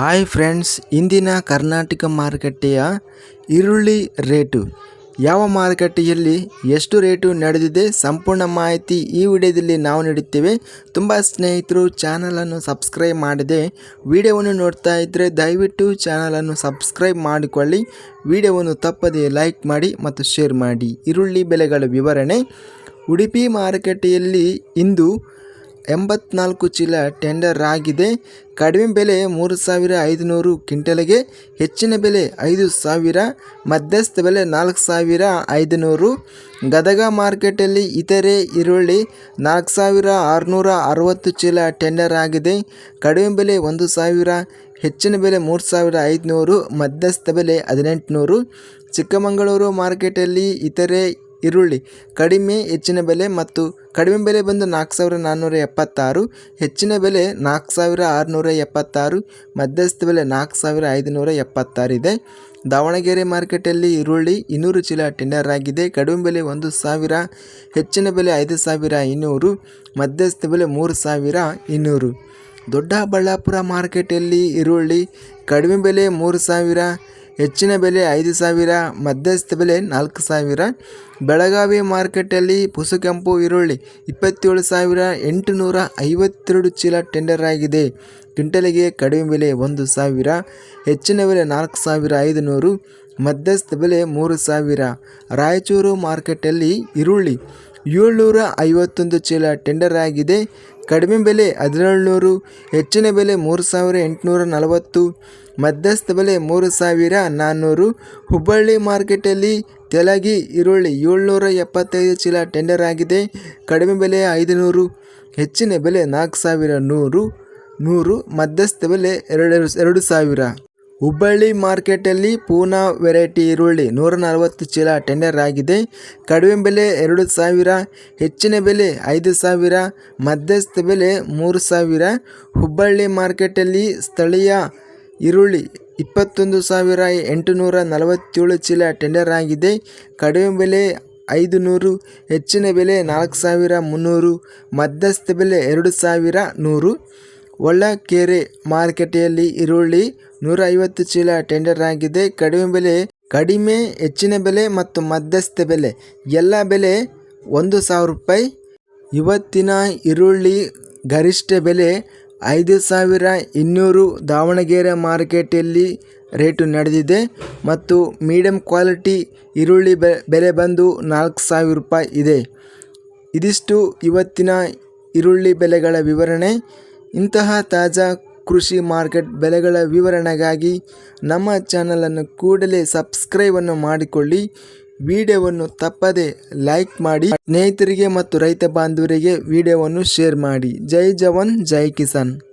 Hi friends ಇಂದಿನ ಕರ್ನಾಟಕ ಮಾರುಕಟ್ಟೆಯ ಈರುಳ್ಳಿ ರೇಟು. ಯಾವ ಮಾರುಕಟ್ಟೆಯಲ್ಲಿ ಎಷ್ಟು ರೇಟು ನಡೆದಿದೆ ಸಂಪೂರ್ಣ ಮಾಹಿತಿ ಈ ವಿಡಿಯೋದಲ್ಲಿ ನಾವು ನೀಡುತ್ತೇವೆ. ತುಂಬ ಸ್ನೇಹಿತರು ಚಾನಲನ್ನು ಸಬ್ಸ್ಕ್ರೈಬ್ ಮಾಡಿದೆ ವಿಡಿಯೋವನ್ನು ನೋಡ್ತಾ ಇದ್ದರೆ ದಯವಿಟ್ಟು ಚಾನಲನ್ನು ಸಬ್ಸ್ಕ್ರೈಬ್ ಮಾಡಿಕೊಳ್ಳಿ. ವಿಡಿಯೋವನ್ನು ತಪ್ಪದೇ ಲೈಕ್ ಮಾಡಿ ಮತ್ತು ಶೇರ್ ಮಾಡಿ. ಈರುಳ್ಳಿ ಬೆಲೆಗಳ ವಿವರಣೆ. ಉಡುಪಿ ಮಾರುಕಟ್ಟೆಯಲ್ಲಿ ಇಂದು ಎಂಬತ್ನಾಲ್ಕು ಚೀಲ ಟೆಂಡರ್ ಆಗಿದೆ. ಕಡಿಮೆ ಬೆಲೆ ಮೂರು ಸಾವಿರ ಐದುನೂರು ಕ್ವಿಂಟಲ್ಗೆ, ಹೆಚ್ಚಿನ ಬೆಲೆ ಐದು ಸಾವಿರ, ಮಧ್ಯಸ್ಥ ಬೆಲೆ ನಾಲ್ಕು ಸಾವಿರ ಐದುನೂರು. ಗದಗ ಮಾರ್ಕೆಟಲ್ಲಿ ಇತರೆ ಈರುಳ್ಳಿ ನಾಲ್ಕು ಸಾವಿರ ಆರುನೂರ ಅರವತ್ತು ಚೀಲ ಟೆಂಡರ್ ಆಗಿದೆ. ಕಡಿಮೆ ಬೆಲೆ ಒಂದು ಸಾವಿರ, ಹೆಚ್ಚಿನ ಬೆಲೆ ಮೂರು ಸಾವಿರ ಐದುನೂರು, ಮಧ್ಯಸ್ಥ ಬೆಲೆ ಹದಿನೆಂಟುನೂರು. ಚಿಕ್ಕಮಗಳೂರು ಮಾರ್ಕೆಟಲ್ಲಿ ಇತರೆ ಈರುಳ್ಳಿ ಕಡಿಮೆ, ಹೆಚ್ಚಿನ ಬೆಲೆ ಮತ್ತು ಕಡಿಮೆ ಬೆಲೆ ಬಂದು ನಾಲ್ಕು ಸಾವಿರ ನಾನ್ನೂರ ಎಪ್ಪತ್ತಾರು, ಹೆಚ್ಚಿನ ಬೆಲೆ ನಾಲ್ಕು ಸಾವಿರ ಆರುನೂರ ಎಪ್ಪತ್ತಾರು, ಮಧ್ಯಸ್ಥ ಬೆಲೆ ನಾಲ್ಕು ಸಾವಿರ ಐದುನೂರ ಎಪ್ಪತ್ತಾರು ಇದೆ. ದಾವಣಗೆರೆ ಮಾರ್ಕೆಟಲ್ಲಿ ಈರುಳ್ಳಿ ಇನ್ನೂರು ಚೀಲ ಟೆಂಡರ್ ಆಗಿದೆ. ಕಡಿಮೆ ಬೆಲೆ ಒಂದು ಸಾವಿರ, ಹೆಚ್ಚಿನ ಬೆಲೆ ಐದು ಸಾವಿರ ಇನ್ನೂರು, ಮಧ್ಯಸ್ಥ ಬೆಲೆ ಮೂರು ಸಾವಿರ ಇನ್ನೂರು. ದೊಡ್ಡಬಳ್ಳಾಪುರ ಮಾರ್ಕೆಟಲ್ಲಿ ಈರುಳ್ಳಿ ಕಡಿಮೆ ಬೆಲೆ ಮೂರು ಸಾವಿರ ಹೆಚ್ಚಿನ ಬೆಲೆ ಐದು ಸಾವಿರ, ಮಧ್ಯಸ್ಥ ಬೆಲೆ ನಾಲ್ಕು ಸಾವಿರ. ಬೆಳಗಾವಿ ಮಾರ್ಕೆಟಲ್ಲಿ ಪುಸುಕೆಂಪು ಈರುಳ್ಳಿ ಇಪ್ಪತ್ತೇಳು ಸಾವಿರ, ಎಂಟುನೂರ ಐವತ್ತೆರಡು ಚೀಲ ಟೆಂಡರ್ ಆಗಿದೆ. ಕ್ವಿಂಟಲಿಗೆ ಕಡಿಮೆ ಬೆಲೆ ಒಂದು ಸಾವಿರ, ಹೆಚ್ಚಿನ ಬೆಲೆ ನಾಲ್ಕು ಸಾವಿರ ಐದುನೂರು, ಮಧ್ಯಸ್ಥ ಬೆಲೆ ಮೂರು ಸಾವಿರ. ರಾಯಚೂರು ಮಾರ್ಕೆಟಲ್ಲಿ ಈರುಳ್ಳಿ ಏಳ್ನೂರ ಐವತ್ತೊಂದು ಚೀಲ ಟೆಂಡರ್ ಆಗಿದೆ. ಕಡಿಮೆ ಬೆಲೆ ಹದಿನೇಳುನೂರು, ಹೆಚ್ಚಿನ ಬೆಲೆ ಮೂರು ಸಾವಿರ ಎಂಟುನೂರ ನಲವತ್ತು, ಮಧ್ಯಸ್ಥ ಬೆಲೆ ಮೂರು ಸಾವಿರ ನಾನ್ನೂರು. ಹುಬ್ಬಳ್ಳಿ ಮಾರ್ಕೆಟಲ್ಲಿ ತೆಲಗಿ ಈರುಳ್ಳಿ ಏಳ್ನೂರ ಎಪ್ಪತ್ತೈದು ಚೀಲ ಟೆಂಡರ್ ಆಗಿದೆ. ಕಡಿಮೆ ಬೆಲೆ ಐದುನೂರು, ಹೆಚ್ಚಿನ ಬೆಲೆ ನಾಲ್ಕು ಸಾವಿರ ನೂರು ನೂರು, ಮಧ್ಯಸ್ಥ ಬೆಲೆ ಎರಡು ಎರಡು ಸಾವಿರ. ಹುಬ್ಬಳ್ಳಿ ಮಾರ್ಕೆಟಲ್ಲಿ ಪೂನಾ ವೆರೈಟಿ ಈರುಳ್ಳಿ ನೂರ ನಲವತ್ತು ಚೀಲ ಟೆಂಡರ್ ಆಗಿದೆ. ಕಡಿಮೆ ಬೆಲೆ ಎರಡು ಸಾವಿರ, ಹೆಚ್ಚಿನ ಬೆಲೆ ಐದು ಸಾವಿರ, ಮಧ್ಯಸ್ಥ ಬೆಲೆ ಮೂರು ಸಾವಿರ. ಹುಬ್ಬಳ್ಳಿ ಮಾರ್ಕೆಟಲ್ಲಿ ಸ್ಥಳೀಯ ಈರುಳ್ಳಿ ಇಪ್ಪತ್ತೊಂದು ಸಾವಿರ ಎಂಟುನೂರ ನಲವತ್ತೇಳು ಚೀಲ ಟೆಂಡರ್ ಆಗಿದೆ. ಕಡಿಮೆ ಬೆಲೆ ಐದು ನೂರು ಹೆಚ್ಚಿನ ಬೆಲೆ ನಾಲ್ಕು ಸಾವಿರ ಮುನ್ನೂರು, ಮಧ್ಯಸ್ಥ ಬೆಲೆ ಎರಡು ಸಾವಿರ ನೂರು. ಒಳ್ಳಕೆರೆ ಮಾರುಕಟ್ಟೆಯಲ್ಲಿ ಈರುಳ್ಳಿ ನೂರ ಐವತ್ತು ಚೀಲ ಟೆಂಡರ್ ಆಗಿದೆ ಕಡಿಮೆ ಬೆಲೆ, ಕಡಿಮೆ ಹೆಚ್ಚಿನ ಬೆಲೆ ಮತ್ತು ಮಧ್ಯಸ್ಥ ಬೆಲೆ. ಎಲ್ಲ ಬೆಲೆ ಒಂದು ಸಾವಿರ ರೂಪಾಯಿ. ಇವತ್ತಿನ ಈರುಳ್ಳಿ ಗರಿಷ್ಠ ಬೆಲೆ ಐದು ಸಾವಿರ ಇನ್ನೂರು. ದಾವಣಗೆರೆ ಮಾರುಕಟ್ಟೆಯಲ್ಲಿ ರೇಟು ನಡೆದಿದೆ ಮತ್ತು ಮೀಡಿಯಂ ಕ್ವಾಲಿಟಿ ಈರುಳ್ಳಿ ಬೆಲೆ ಬಂದು ನಾಲ್ಕು ಸಾವಿರ ರೂಪಾಯಿ ಇದೆ. ಇದಿಷ್ಟು ಇವತ್ತಿನ ಈರುಳ್ಳಿ ಬೆಲೆಗಳ ವಿವರಣೆ. ಇಂತಹ ತಾಜಾ ಕೃಷಿ ಮಾರ್ಕೆಟ್ ಬೆಲೆಗಳ ವಿವರಣೆಗಾಗಿ ನಮ್ಮ ಚಾನಲನ್ನು ಕೂಡಲೇ ಸಬ್ಸ್ಕ್ರೈಬನ್ನು ಮಾಡಿಕೊಳ್ಳಿ. ವಿಡಿಯೋವನ್ನು ತಪ್ಪದೆ ಲೈಕ್ ಮಾಡಿ. ಸ್ನೇಹಿತರಿಗೆ ಮತ್ತು ರೈತ ಬಾಂಧವರಿಗೆ ವಿಡಿಯೋವನ್ನು ಶೇರ್ ಮಾಡಿ. ಜೈ ಜವಾನ್, ಜೈ ಕಿಸಾನ್.